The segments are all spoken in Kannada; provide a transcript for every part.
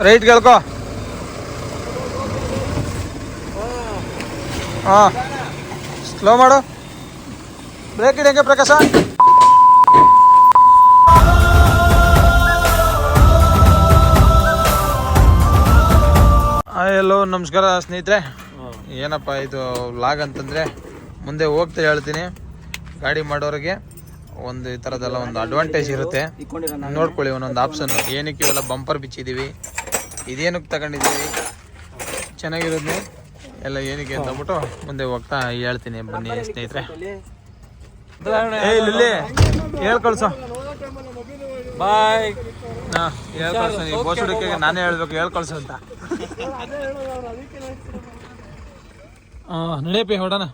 ರೈಟ್ ಕೇಳ್ಕೊ. ಹಾ. ಸ್ಲೋ ಮಾಡು. ಬ್ರೇಕ್ ಇಡಂಗೆ ಪ್ರಕಾಶ? ಎಲ್ಲೋ ನಮಸ್ಕಾರ ಸ್ನೇಹಿತರೆ. ಏನಪ್ಪ ಇದು ಲಾಗ್ ಅಂತಂದರೆ ಮುಂದೆ ಹೋಗ್ತಾ ಹೇಳ್ತೀನಿ. ಗಾಡಿ ಮಾಡೋರಿಗೆ. ಒಂದು ಈ ಥರದ್ದೆಲ್ಲ ಒಂದು ಅಡ್ವಾಂಟೇಜ್ ಇರುತ್ತೆ ನೋಡ್ಕೊಳ್ಳಿ ಒಂದೊಂದು ಆಪ್ಷನ್ ಏನಕ್ಕೆ ಇವೆಲ್ಲ ಬಂಪರ್ ಬಿಚ್ಚಿದ್ದೀವಿ ಇದೇನಕ್ಕೆ ತಗೊಂಡಿದ್ದೀವಿ ಚೆನ್ನಾಗಿರೋದ್ನೆ ಎಲ್ಲ ಏನಕ್ಕೆ ಅಂತ ಅಂದ್ಬಿಟ್ಟು ಮುಂದೆ ಹೋಗ್ತಾ ಹೇಳ್ತೀನಿ ಬನ್ನಿ ಸ್ನೇಹಿತರೆ ಏ ಇಲ್ಲಿ ಹೇಳ್ ಕಳ್ಸೋ ಬಾಯ್ ಹಾ ಹೇಳ್ ಈ ನೀವು ಬೋಸ್ ಹುಡುಕಿಗೆ ನಾನೇ ಹೇಳ್ಬೇಕು ಹೇಳ್ ಕಳ್ಸು ಅಂತ ಹಾಂ ನಡೆಯಪ್ಪಿ ಹೊಡೋಣ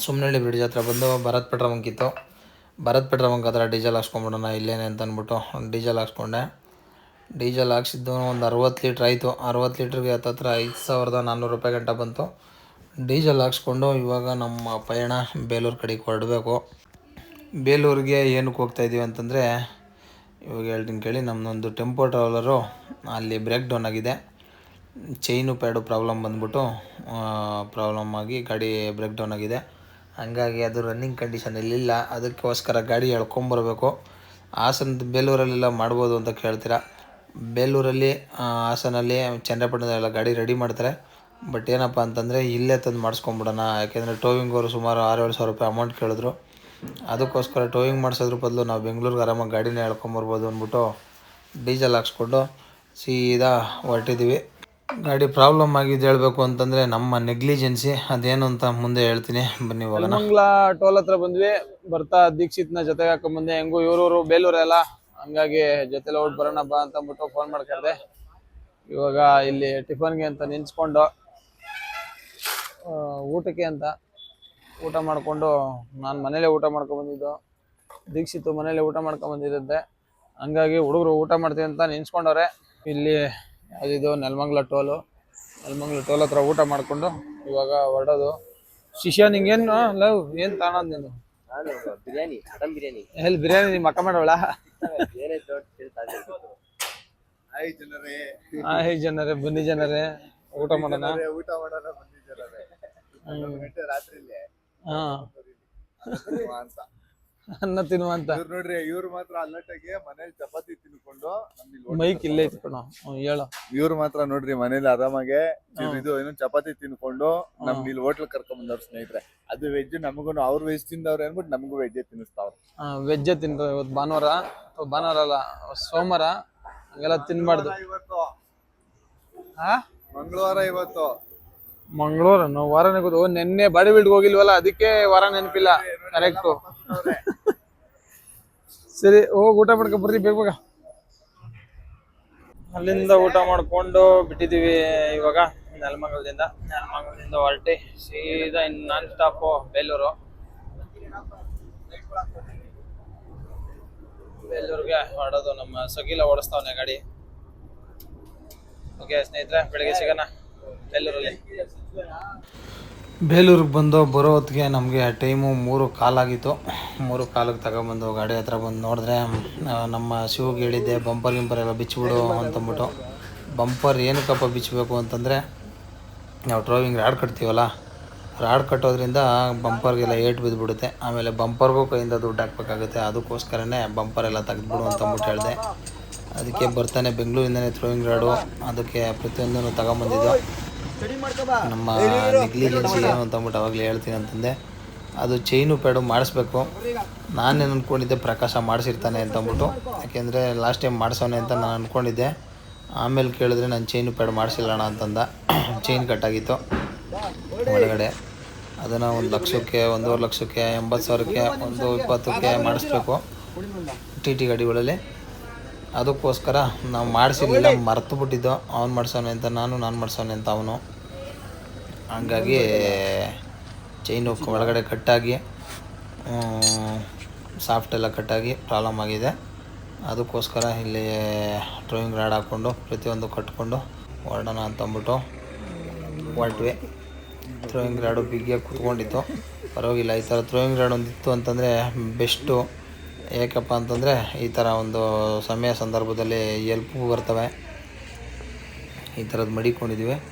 ಸುಮ್ಮನಹಳ್ಳಿ ಬ್ರಿಡ್ಜ್ ಹತ್ರ ಬಂದು ಭರತ್ ಪೆಟ್ರೋಲ್ ಬಂಕ್ ಇತ್ತು. ಭರತ್ ಪೆಟ್ರೋಲ್ ಬಂಕ್ ಹತ್ರ ಡೀಸೆಲ್ ಹಾಕ್ಸ್ಕೊಂಬಿಡೋಣ, ಇಲ್ಲೇನೆ ಅಂತ ಅಂದ್ಬಿಟ್ಟು ಡೀಸೆಲ್ ಹಾಕ್ಸ್ಕೊಂಡೆ. ಡೀಸೆಲ್ ಹಾಕ್ಸಿದ್ದು ಒಂದು ಅರವತ್ತು ಲೀಟ್ರ್ ಆಯಿತು. ಅರವತ್ತು ಲೀಟ್ರಿಗೆ ಹತ್ತತ್ರ ಐದು ಸಾವಿರದ ನಾನ್ನೂರು ರೂಪಾಯಿ ಗಂಟೆ ಬಂತು. ಡೀಸೆಲ್ ಹಾಕ್ಸ್ಕೊಂಡು ಇವಾಗ ನಮ್ಮ ಪಯಣ ಬೇಲೂರು ಕಡೆಗೆ ಹೊರಡಬೇಕು. ಬೇಲೂರಿಗೆ ಏನಕ್ಕೆ ಹೋಗ್ತಾ ಇದೀವಿ ಅಂತಂದರೆ, ಇವಾಗ ಹೇಳ್ತೀನಿ ಕೇಳಿ ನಮ್ಮದೊಂದು ಟೆಂಪೋ ಟ್ರಾವೆಲರು ಅಲ್ಲಿ ಬ್ರೇಕ್ ಡೌನ್ ಆಗಿದೆ. ಚೈನು ಪ್ಯಾಡು ಪ್ರಾಬ್ಲಮ್ ಬಂದ್ಬಿಟ್ಟು ಪ್ರಾಬ್ಲಮ್ ಆಗಿ ಗಾಡಿ ಬ್ರೇಕ್ ಡೌನ್ ಆಗಿದೆ. ಹಂಗಾಗಿ ಅದು ರನ್ನಿಂಗ್ ಕಂಡೀಷನ್ ಕಂಡೀಷನಲ್ಲಿಲ್ಲ ಅದಕ್ಕೋಸ್ಕರ ಗಾಡಿ ಎಳ್ಕೊಂಬರ್ಬೇಕು. ಹಾಸನದ ಬೇಲೂರಲ್ಲೆಲ್ಲ ಮಾಡ್ಬೋದು ಅಂತ ಕೇಳ್ತೀರಾ? ಬೇಲೂರಲ್ಲಿ ಹಾಸನಲ್ಲಿ ಚನ್ನಪಟ್ಟಣದಲ್ಲೆಲ್ಲ ಗಾಡಿ ರೆಡಿ ಮಾಡ್ತಾರೆ. ಬಟ್ ಏನಪ್ಪ ಅಂತಂದರೆ ಇಲ್ಲೇ ತಂದು ಮಾಡಿಸ್ಕೊಂಬಿಡೋಣ. ಯಾಕೆಂದರೆ ಟೋವಿಂಗ್ ಅವರು ಸುಮಾರು ಆರು ಏಳು ಸಾವಿರ ರೂಪಾಯಿ ಅಮೌಂಟ್ ಕೇಳಿದ್ರು. ಅದಕ್ಕೋಸ್ಕರ ಟೋವಿಂಗ್ ಮಾಡಿಸೋದ್ರ ಬದಲು ನಾವು ಬೆಂಗಳೂರಿಗೆ ಆರಾಮಾಗಿ ಗಾಡಿನೇ ಎಳ್ಕೊಂಬರ್ಬೋದು ಅಂದ್ಬಿಟ್ಟು ಡೀಸೆಲ್ ಹಾಕ್ಸ್ಕೊಂಡು ಸೀದಾ ಹೊರಟಿದ್ದೀವಿ ಗಾಡಿ ಪ್ರಾಬ್ಲಮ್ ಆಗಿದ್ದು ಹೇಳಬೇಕು ಅಂತಂದರೆ ನಮ್ಮ ನೆಗ್ಲಿಜೆನ್ಸಿ, ಅದೇನು ಅಂತ ಮುಂದೆ ಹೇಳ್ತೀನಿ. ಬನ್ನಿ ಹೋಗೋಣ. ಮಂಗ್ಲ ಟೋಲ್ ಹತ್ರ ಬಂದ್ವಿ. ಬರ್ತಾ ದೀಕ್ಷಿತ್ನ ಜೊತೆಗೆ ಹಾಕೊಂಡ್ ಬಂದೆ. ಹೆಂಗು ಇವ್ರೂರು ಬೇಲೂರೆಲ್ಲ ಹಂಗಾಗಿ ಜೊತೆಲಿ ಹೋಗಿ ಬರೋಣ ಬಾ ಅಂತ ಅಂದ್ಬಿಟ್ಟು ಫೋನ್ ಮಾಡ್ಕೊಂಡೆ ಇವಾಗ ಇಲ್ಲಿ ಟಿಫನ್ಗೆ ಅಂತ ನಿಂತ್ಕೊಂಡು ಊಟಕ್ಕೆ ಅಂತ ಊಟ ಮಾಡಿಕೊಂಡು ನಾನು ಮನೇಲೆ ಊಟ ಮಾಡ್ಕೊಂಡ್ಬಂದಿದ್ದು ದೀಕ್ಷಿತ್ ಮನೇಲೆ ಊಟ ಮಾಡ್ಕೊಂಡ್ಬಂದಿರುತ್ತೆ ಹಂಗಾಗಿ ಹುಡುಗರು ಊಟ ಮಾಡ್ತೀವಿ ಅಂತ ನಿಂತ್ಕೊಂಡವ್ರೆ ಇಲ್ಲಿ ಅದಿದು ನೆಲಮಂಗ್ಲ ಟೋಲು. ನೆಲಮಂಗ್ಲ ಟೋಲ್ ಹತ್ರ ಊಟ ಮಾಡಿಕೊಂಡು ಇವಾಗ ಹೊರಡೋದು. ಶಿಷ್ಯ ನಿಂಗೇನು ಲವ್ ಏನು ತಾಣದ್ ನೀನು? ಬಿರಿಯಾನಿ ಮಟನ್ ಬಿರಿಯಾನಿ. ಎಲ್ಲಿ ಬಿರಿಯಾನಿ ನಿಮ್ಮ ಅಕ್ಕ ಮಾಡೋಳ? ಬೇರೆ ಜನರೇ. ಹಾಯ್ ಜನರೇ ಬನ್ನಿ ಜನರೇ. ಊಟ ಮಾಡೋಣ? ಊಟ ಮಾಡೋಣ ಬನ್ನಿ ಜನರೇ. ರಾತ್ರಿ ಹಾ. ಅಂತ. ಅನ್ನ ತಿನ್ನುವಂತ. ನೋಡ್ರಿ ಇವ್ರು ಮಾತ್ರ ಅಲ್ಲಟಾಗೆ ಮನೇಲಿ ಚಪಾತಿ ತಿನ್ಕೊಂಡು ಮೈಕ್ ಇಲ್ಲೇ ಐತಿ ಹೇಳ. ಇವ್ರು ಮಾತ್ರ ನೋಡ್ರಿ ಮನೇಲಿ ಆರಾಮಾಗೆ ಇದು ಏನು ಚಪಾತಿ ತಿನ್ಕೊಂಡು ನಮ್ಗೆ ಇಲ್ಲಿ ಹೋಟ್ಲ್ ಕರ್ಕೊಂಡ್ ಬಂದವ್ರ ಸ್ನೇಹಿತರೆ. ಅದು ವೆಜ್ ನಮಗೂ ಅವ್ರು ವೆಜ್ ತಿಂದವ್ರು ಅನ್ಬಿಟ್ಟು ನಮಗೂ ವೆಜ್ ತಿನ್ನಿಸ್ತಾವ್ರ. ವೆಜ್ ತಿನ್ಕೊ ಇವತ್ತು ಭಾನುವಾರ ಭಾನುವಾರ ಅಲ್ಲ ಸೋಮವಾರ ಹಂಗೆಲ್ಲ ತಿನ್ಬಾರ್ದು. ಇವತ್ತು. ಮಂಗಳವಾರ ಇವತ್ತು. ಮಂಗಳವಾರ ನಾವು ವಾರ ನೆಗೋದು ನಿನ್ನೆ ಬಾಡಿ ಬಿಲ್ಡ್ಗೆ ಹೋಗಿಲ್ವಲ್ಲ, ಅದಕ್ಕೆ ವಾರ ನೆನಪಿಲ್ಲ. ಕರೆಕ್ಟು ಸರಿ, ಹೋಗಿ, ಊಟ ಮಾಡ್ಕೊ ಬರ್ರಿ, ಬೇಗ ಬೇಗ ಅಲ್ಲಿಂದ ಊಟ ಮಾಡ್ಕೊಂಡು ಬಿಟ್ಟಿದೀವಿ ಇವಾಗ, ನೆಲಮಂಗಲದಿಂದ. ನೆಲಮಂಗಲದಿಂದ ಹೊರಟಿ, ಸೀದಾ ಇನ್ನು ನಾನ್ ಸ್ಟಾಪು, ಬೇಲೂರು. ಬೇಲೂರಿಗೆ ಹೊರಡೋದು ನಮ್ಮ ಸಗಿಲ ಓಡಿಸ್ತಾವನೆ ಗಾಡಿ. ಓಕೆ ಸ್ನೇಹಿತರೆ, ಬೆಳಿಗ್ಗೆ ಸಿಗೋಣ, ಬೇಲೂರಲ್ಲಿ. ಬೇಲೂರಿಗೆ ಬಂದು ಬರೋ ಹೊತ್ತಿಗೆ ನಮಗೆ ಟೈಮು ಮೂರು ಕಾಲಾಗಿತ್ತು. ಮೂರು ಕಾಲಿಗೆ ತಗೊಬಂದು ಗಾಡಿ ಹತ್ರ ಬಂದು ನೋಡಿದ್ರೆ ನಮ್ಮ ಶಿವಗೆ ಹೇಳಿದ್ದೆ, ಬಂಪರ್, ಗಿಂಪರ್ ಎಲ್ಲ ಬಿಚ್ಚಿಬಿಡು ಅಂತಂದ್ಬಿಟ್ಟು. ಬಂಪರ್ ಏನಕ್ಕಪ್ಪ ಬಿಚ್ಚಬೇಕು ಅಂತಂದರೆ, ನಾವು ಡ್ರೈವಿಂಗ್ ರಾಡ್ ಕಟ್ತೀವಲ್ಲ, ರಾಡ್ ಕಟ್ಟೋದ್ರಿಂದ ಬಂಪರ್ಗೆಲ್ಲ ಏಟ್ ಬಿದ್ದುಬಿಡುತ್ತೆ ಆಮೇಲೆ ಬಂಪರ್ಗೂ ಕೈಯಿಂದ ದುಡ್ಡು ಹಾಕ್ಬೇಕಾಗುತ್ತೆ, ಅದಕ್ಕೋಸ್ಕರನೇ ಬಂಪರ್ ಎಲ್ಲ ತೆಗೆದ್ಬಿಡು ಅಂತಂದ್ಬಿಟ್ಟು ಹೇಳಿದೆ. ಅದಕ್ಕೆ ಬರ್ತಾನೆ ಬೆಂಗಳೂರಿಂದನೇ ಥ್ರೋಯಿಂಗ್ ರಾಡು, ಅದಕ್ಕೆ ಪ್ರತಿಯೊಂದನ್ನು ತಗೊಂಬಂದಿದ್ದು ನಮ್ಮ ನೆಗ್ಲಿಜೆನ್ಸಿ ಏನು ಅಂತ ಅಂದ್ಬಿಟ್ಟು ಅವಾಗಲೇ ಹೇಳ್ತೀನಿ ಅಂತಂದೆ. ಅದು ಚೈನು ಪ್ಯಾಡು ಮಾಡಿಸ್ಬೇಕು. ನಾನೇನು ಅಂದ್ಕೊಂಡಿದ್ದೆ ಪ್ರಕಾಶ ಮಾಡಿಸಿರ್ತಾನೆ ಅಂತ ಅಂದ್ಬಿಟ್ಟು. ಯಾಕೆಂದರೆ ಲಾಸ್ಟ್ ಟೈಮ್ ಮಾಡಿಸೋನೆ ಅಂತ ನಾನು ಅಂದ್ಕೊಂಡಿದ್ದೆ ಆಮೇಲೆ ಕೇಳಿದ್ರೆ ನಾನು ಚೈನು ಪ್ಯಾಡ್ ಮಾಡಿಸಿಲ್ಲಣ ಅಂತಂದ. ಚೈನ್ ಕಟ್ಟಾಗಿತ್ತು ಒಳಗಡೆ. ಅದನ್ನು ಒಂದು ಲಕ್ಷಕ್ಕೆ ಒಂದೂವರೆ ಲಕ್ಷಕ್ಕೆ ಎಂಬತ್ತು ಸಾವಿರಕ್ಕೆ ಒಂದು ಇಪ್ಪತ್ತಕ್ಕೆ ಮಾಡಿಸ್ಬೇಕು. ಟಿ ಟಿ ಗಾಡಿಗಳಲ್ಲಿ. ಅದಕ್ಕೋಸ್ಕರ ನಾವು ಮಾಡಿಸಿರ್ಲಿಲ್ಲ ಮರ್ತು ಬಿಟ್ಟಿದ್ದು. ಅವ್ನು ಮಾಡ್ಸೋನೆ ಅಂತ ನಾನು ನಾನು ಮಾಡ್ಸೋನೆ ಅಂತ ಅವನು. ಹಂಗಾಗಿ ಚೈನು ಒಳಗಡೆ ಕಟ್ಟಾಗಿ ಸಾಫ್ಟ್ ಎಲ್ಲ ಕಟ್ಟಾಗಿ ಪ್ರಾಬ್ಲಮ್ ಆಗಿದೆ. ಅದಕ್ಕೋಸ್ಕರ ಇಲ್ಲಿ ಡ್ರಾಯಿಂಗ್ ರಾಡ್ ಹಾಕ್ಕೊಂಡು ಪ್ರತಿಯೊಂದು ಕಟ್ಕೊಂಡು ಹೊರಡೋಣ ಅಂತಂದ್ಬಿಟ್ಟು ಹೊರಟ್ವಿ ಡ್ರಾಯಿಂಗ್ ರಾಡು ಬಿಗಿಯಾಗಿ ಕುತ್ಕೊಂಡಿತ್ತು. ಪರವಾಗಿಲ್ಲ ಈ ಥರ ಥ್ರೋಯಿಂಗ್ ರಾಡ್ ಒಂದಿತ್ತು ಅಂತಂದರೆ ಬೆಸ್ಟು ಏಕಪ್ಪ ಅಂತಂದರೆ ಈ ಥರ ಒಂದು ಸಮಯ ಸಂದರ್ಭದಲ್ಲಿ ಎಲ್ಪು ಬರ್ತವೆ. ಈ ಥರದ್ದು ಮಡಿಕೊಂಡಿದ್ದೀವಿ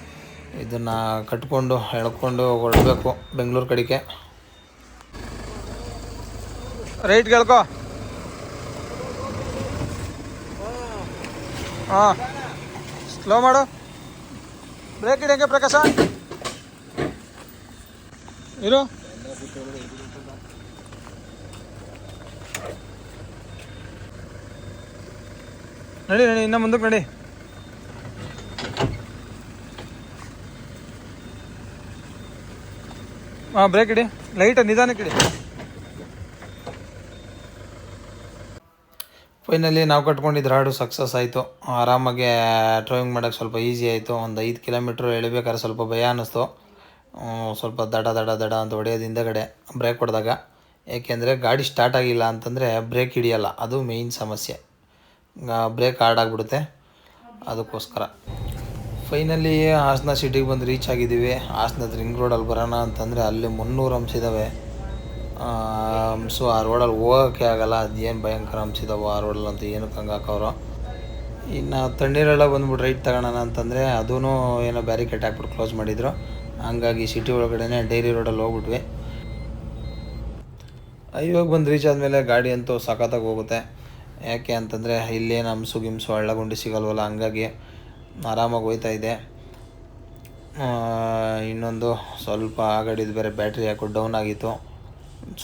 ಇದನ್ನು ಕಟ್ಕೊಂಡು, ಎಳ್ಕೊಂಡು ಹೊರಡಬೇಕು ಬೆಂಗಳೂರು ಕಡೆಗೆ. ರೈಟ್ ಕೇಳ್ಕೊ. ಹಾಂ. ಸ್ಲೋ ಮಾಡು. ಬ್ರೇಕ್ ಇಡಂಗೆ ಪ್ರಕಾಶ. ಇರು. ನಡಿ ನಡಿ, ಇನ್ನ ಮುಂದಕ್ಕೆ ನಡಿ. ಹಾಂ ಬ್ರೇಕ್ ಇಡಿ. ಲೈಟ್ ನಿಧಾನಕ್ಕೆ ಇಡಿ. ಫೈನಲಿ ನಾವು ಕಟ್ಕೊಂಡಿದ್ದ ರಾಡು ಸಕ್ಸಸ್ ಆಯಿತು. ಆರಾಮಾಗಿ ಡ್ರೈವಿಂಗ್ ಮಾಡೋಕ್ಕೆ ಸ್ವಲ್ಪ ಈಸಿ ಆಯಿತು. ಒಂದು ಐದು ಕಿಲೋಮೀಟ್ರ್ ಎಳಿಬೇಕಾದ್ರೆ ಸ್ವಲ್ಪ ಭಯ ಅನ್ನಿಸ್ತು. ಸ್ವಲ್ಪ ದಡ ದಡ ದಡ ಅಂತ ಹೊಡೆಯೋದು ಹಿಂದೆಗಡೆ ಬ್ರೇಕ್ ಹೊಡೆದಾಗ. ಏಕೆಂದರೆ ಗಾಡಿ ಸ್ಟಾರ್ಟ್ ಆಗಿಲ್ಲ ಅಂತಂದರೆ ಬ್ರೇಕ್ ಹಿಡಿಯಲ್ಲ. ಅದು ಮೇಯ್ನ್ ಸಮಸ್ಯೆ. ಬ್ರೇಕ್ ಹಾರ್ಡ್ ಆಗಿಬಿಡುತ್ತೆ. ಅದಕ್ಕೋಸ್ಕರ. ಫೈನಲಿ ಹಾಸನ ಸಿಟಿಗೆ ಬಂದು ರೀಚ್ ಆಗಿದ್ದೀವಿ. ಹಾಸನದ ರಿಂಗ್ ರೋಡಲ್ಲಿ ಬರೋಣ ಅಂತಂದರೆ ಅಲ್ಲಿ ಮುನ್ನೂರು ಅಂಶ ಇದ್ದಾವೆ ಸೊ ಆ ರೋಡಲ್ಲಿ ಹೋಗೋಕ್ಕೆ ಆಗಲ್ಲ. ಅದೇನು ಭಯಂಕರ ಅಂಶ ಇದಾವೆ ಆ ರೋಡಲ್ಲಿ ಅಂತ ಏನಕ್ಕೆ ಹಂಗೆ ಹಾಕೋರು ಇನ್ನು ತಣ್ಣೀರೆಲ್ಲ ಬಂದ್ಬಿಟ್ಟು ರೈಟ್ ತಗೊಳ್ಳೋಣ ಅಂತಂದರೆ ಅದೂ ಏನೋ ಬ್ಯಾರಿಕೇಟ್ ಹಾಕ್ಬಿಟ್ಟು ಕ್ಲೋಸ್ ಮಾಡಿದ್ರು. ಹಂಗಾಗಿ ಸಿಟಿ ಒಳಗಡೆ ಡೈರಿ ರೋಡಲ್ಲಿ ಹೋಗ್ಬಿಟ್ವಿ. ಇವಾಗ ಬಂದು ರೀಚ್ ಆದಮೇಲೆ ಗಾಡಿ ಅಂತೂ ಸಖತ್ತಾಗಿ ಹೋಗುತ್ತೆ. ಯಾಕೆ ಅಂತಂದರೆ ಇಲ್ಲೇನು ಹಂಸು ಗಿಮ್ಸು ಹಳ್ಳಗುಂಡಿ ಸಿಗಲ್ವಲ್ಲ, ಹಂಗಾಗಿ ಆರಾಮಾಗಿ ಹೋಯ್ತಾ ಇದೆ. ಇನ್ನೊಂದು ಸ್ವಲ್ಪ ಆ ಗಾಡಿದು ಬೇರೆ ಬ್ಯಾಟ್ರಿ ಹಾಕೋ ಡೌನ್ ಆಗಿತ್ತು.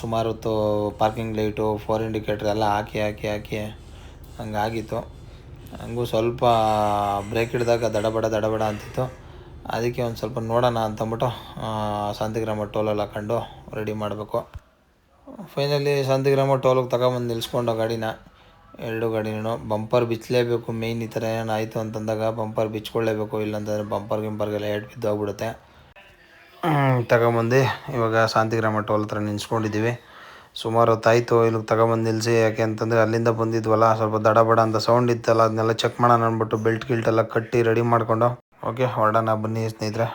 ಸುಮಾರು ಹೊತ್ತು ಪಾರ್ಕಿಂಗ್ ಲೈಟು, ಫೋರ್ ಇಂಡಿಕೇಟ್ರ್ ಎಲ್ಲ ಹಾಕಿ ಹಾಕಿ ಹಾಕಿ ಹಂಗಾಗಿತ್ತು. ಹಂಗೂ ಸ್ವಲ್ಪ ಬ್ರೇಕ್ ಹಿಡಿದಾಗ ದಡಬಡ ದಡಬಡ ಅಂತಿತ್ತು. ಅದಕ್ಕೆ ಒಂದು ಸ್ವಲ್ಪ ನೋಡೋಣ ಅಂತಂದ್ಬಿಟ್ಟು ಶಾಂತಿಗ್ರಾಮ ಟೋಲಲ್ಲಿ ಹಾಕೊಂಡು ರೆಡಿ ಮಾಡಬೇಕು. ಫೈನಲಿ ಶಾಂತಿಗ್ರಾಮ ಟೋಲಿಗೆ ತಗೊಂಬಂದು ನಿಲ್ಸ್ಕೊಂಡು ಗಾಡಿನ. ಎರಡು ಗಾಡಿನೂ ಬಂಪರ್ ಬಿಚ್ಚಲೇಬೇಕು ಮೇಯ್ನ್ ಈ ಥರ ಏನಾಯಿತು ಅಂತಂದಾಗ ಬಂಪರ್ ಬಿಚ್ಕೊಳ್ಳೇಬೇಕು. ಇಲ್ಲಾಂತಂದರೆ ಬಂಪರ್ ಗಿಂಪರ್ಗೆಲ್ಲ ಏಟ್ ಬಿದ್ದೋಗ್ಬಿಡುತ್ತೆ. ತಗೊಂಬಂದು. ಇವಾಗ ಶಾಂತಿಗ್ರಾಮ ಟೋಲ್ ಹತ್ರ ನಿಲ್ಸ್ಕೊಂಡಿದ್ದೀವಿ ಸುಮಾರು ಹೊತ್ತಾಯಿತು, ಇಲ್ಲಿಗೆ ತಗೊಂಬಂದು ನಿಲ್ಲಿಸಿ ಯಾಕೆ ಅಂತಂದರೆ ಅಲ್ಲಿಂದ ಬಂದಿದ್ವಲ್ಲ, ಸ್ವಲ್ಪ ದಡ ಬಡ ಅಂತ ಸೌಂಡ್ ಇತ್ತಲ್ಲ, ಅದನ್ನೆಲ್ಲ ಚೆಕ್ ಮಾಡೋಣ ಅಂದ್ಬಿಟ್ಟು ಬೆಲ್ಟ್ ಗಿಲ್ಟ್ ಎಲ್ಲ ಕಟ್ಟಿ ರೆಡಿ ಮಾಡಿಕೊಂಡು. ಓಕೆ ಹೊರಡೋಣ ಬನ್ನಿ ಸ್ನೇಹಿತರೆ.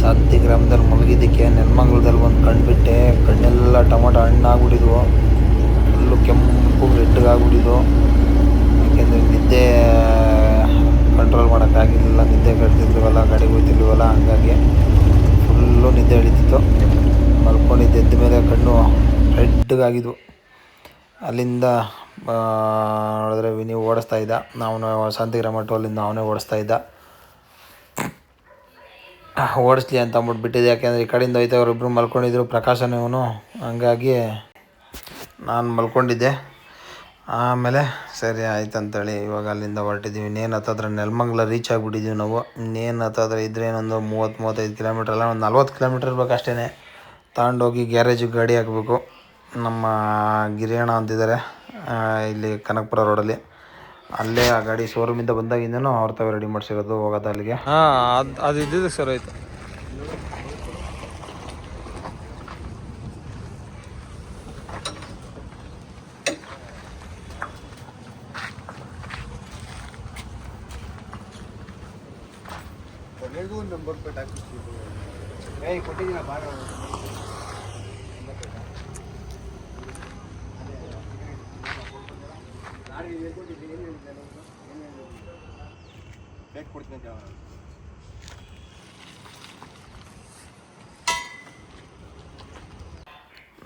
ಸಾಧ್ಯ ಗ್ರಾಮದಲ್ಲಿ ಮಲಗಿದ್ದಕ್ಕೆ ನೆಲಮಂಗ್ಲದಲ್ಲಿ ಒಂದು ಕಣ್ಬಿಟ್ಟೆ ಕಣ್ಣೆಲ್ಲ ಟೊಮೊಟೊ ಹಣ್ಣಾಗ್ಬಿಟ್ಟಿದ್ವು. ಫುಲ್ಲು ಕೆಂಪು ರೆಡ್ಗಾಗ್ಬಿಟ್ಟಿದ್ವು. ಯಾಕೆಂದರೆ ನಿದ್ದೆ ಕಂಟ್ರೋಲ್ ಮಾಡೋಕ್ಕಾಗಿರಲಿಲ್ಲ ನಿದ್ದೆ ಕಟ್ತಿದ್ವಲ್ಲ, ಗಾಡಿ ಹೋಯ್ತಿರ್ಲಿವಲ್ಲ ಹಂಗಾಗಿ ಫುಲ್ಲು ನಿದ್ದೆ ಹಿಡಿತಿತ್ತು ಮಲ್ಕೊಂಡಿದ್ದು, ಎದ್ದ ಮೇಲೆ ಕಣ್ಣು ರೆಡ್ಗಾಗಿದ್ವು. ಅಲ್ಲಿಂದ ನೋಡಿದ್ರೆ ವಿನಿ ಓಡಿಸ್ತಾ ಇದ್ದ. ನಾವು ಶಾಂತಿಗ್ರಾಮ ಟೋಲಿಂದ ಅವನೇ ಓಡಿಸ್ತಾ ಇದ್ದ. ಓಡಿಸ್ಲಿ ಅಂತ ಅಂದ್ಬಿಟ್ಟು ಬಿಟ್ಟಿದೆ ಯಾಕೆಂದರೆ ಈ ಕಡೆಯಿಂದ ಹೋಯ್ತು ಅವರಿಬ್ಬರು ಮಲ್ಕೊಂಡಿದ್ರು, ಪ್ರಕಾಶನ ಇವನು. ಹಂಗಾಗಿ ನಾನು ಮಲ್ಕೊಂಡಿದ್ದೆ. ಆಮೇಲೆ ಸರಿ ಆಯ್ತು ಅಂತೇಳಿ ಇವಾಗ ಅಲ್ಲಿಂದ ಹೊರಟಿದ್ದೀವಿ. ಇನ್ನೇನು ಹತ್ತತ್ರ ನೆಲಮಂಗ್ಲ ರೀಚ್ ಆಗಿಬಿಟ್ಟಿದ್ದೀವಿ ನಾವು. ಇನ್ನೇನು ಹತ್ತತ್ರ ಇದ್ರೆ ಏನೊಂದು ಮೂವತ್ತು, ಮೂವತ್ತೈದು ಕಿಲೋಮೀಟ್ರ್ ಅಲ್ಲ, ಒಂದು ನಲ್ವತ್ತು ಕಿಲೋಮೀಟ್ರ್ ಇರ್ಬೇಕು ಅಷ್ಟೇ ತಗೊಂಡೋಗಿ ಗ್ಯಾರೇಜಿಗೆ ಗಾಡಿ ಹಾಕಬೇಕು. ನಮ್ಮ ಗಿರಿಯಣ್ಣ ಅಂತಿದ್ದಾರೆ ಇಲ್ಲಿ ಕನಕಪುರ ರೋಡಲ್ಲಿ ಅಲ್ಲೇ ಆ ಗಾಡಿ ಶೋರೂಮಿಂದ ಬಂದಾಗಿಂದನೂ ಅವ್ರ ತಾವೇ ರೆಡಿ ಮಾಡ್ಸಿರೋದು ಹೋಗೋದು ಅಲ್ಲಿಗೆ. ಹಾಂ ಅದು ಅದು ಇದ್ದಿದ್ದು ಸರ್ ಆಯ್ತು ನಂಬರ್ ಪ್ಲೇಟ್ ಹಾಕಿಸ್ಬಿಟ್ಟು ಏಯ್ ಕೊಟ್ಟಿದ್ದೀನ ಬಾರ. ಕೊಡ್ತೀನಿ.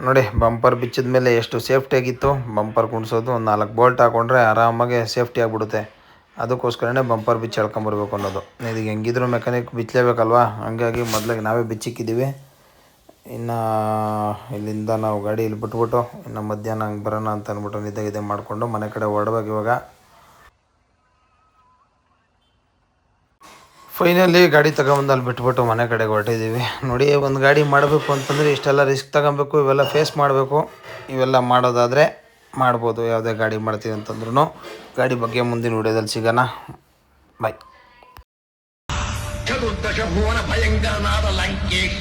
ನೋಡಿ ಬಂಪರ್ ಬಿಚ್ಚಿದ ಮೇಲೆ ಎಷ್ಟು ಸೇಫ್ಟಿ ಆಗಿತ್ತು? ಬಂಪರ್ ಕುಣಿಸೋದು ಒಂದು ನಾಲ್ಕು ಬೋಲ್ಟ್ ಹಾಕೊಂಡ್ರೆ ಆರಾಮಾಗಿ ಸೇಫ್ಟಿ ಆಗಿಬಿಡುತ್ತೆ. ಅದಕ್ಕೋಸ್ಕರನೇ ಬಂಪರ್ ಬಿಚ್ಚಿ ಹೇಳ್ಕೊಂಬರ್ಬೇಕು ಅನ್ನೋದು. ಇದು ಹೆಂಗಿದ್ರು ಮೆಕ್ಯಾನಿಕ್ ಬಿಚ್ಚಲೇಬೇಕಲ್ವಾ ಹಂಗಾಗಿ ಮೊದಲಿಗೆ ನಾವೇ ಬಿಚ್ಚಿಕ್ಕಿದ್ದೀವಿ ಇನ್ನು ಇಲ್ಲಿಂದ ನಾವು ಗಾಡಿ ಇಲ್ಲಿ ಬಿಟ್ಬಿಟ್ಟು, ಇನ್ನು ಮಧ್ಯಾಹ್ನ ಹಂಗೆ ಬರೋಣ ಅಂತ ಅಂದ್ಬಿಟ್ಟು ನಿದ್ದೆ ಇದೆ ಮಾಡಿಕೊಂಡು ಮನೆ ಕಡೆ ಹೊರಡ್ಬೇಕು ಇವಾಗ. ಫೈನಲಿ ಗಾಡಿ ತಗೊಂಬಂದು ಅಲ್ಲಿ ಬಿಟ್ಬಿಟ್ಟು ಮನೆ ಕಡೆಗೆ ಹೊರಟಿದ್ದೀವಿ. ನೋಡಿ, ಒಂದು ಗಾಡಿ ಮಾಡಬೇಕು ಅಂತಂದರೆ ಇಷ್ಟೆಲ್ಲ ರಿಸ್ಕ್ ತಗೊಬೇಕು, ಇವೆಲ್ಲ ಫೇಸ್ ಮಾಡಬೇಕು. ಇವೆಲ್ಲ ಮಾಡೋದಾದರೆ ಮಾಡ್ಬೋದು, ಯಾವುದೇ ಗಾಡಿ ಮಾಡ್ತೀವಿ ಅಂತಂದ್ರೂ ಗಾಡಿ ಬಗ್ಗೆ ಮುಂದಿನ ವಿಡಿಯೋದಲ್ಲಿ ಸಿಗೋಣ. ಬಾಯ್ ಭಯಂಕರನಾದ ಲಂಕೇಶ್.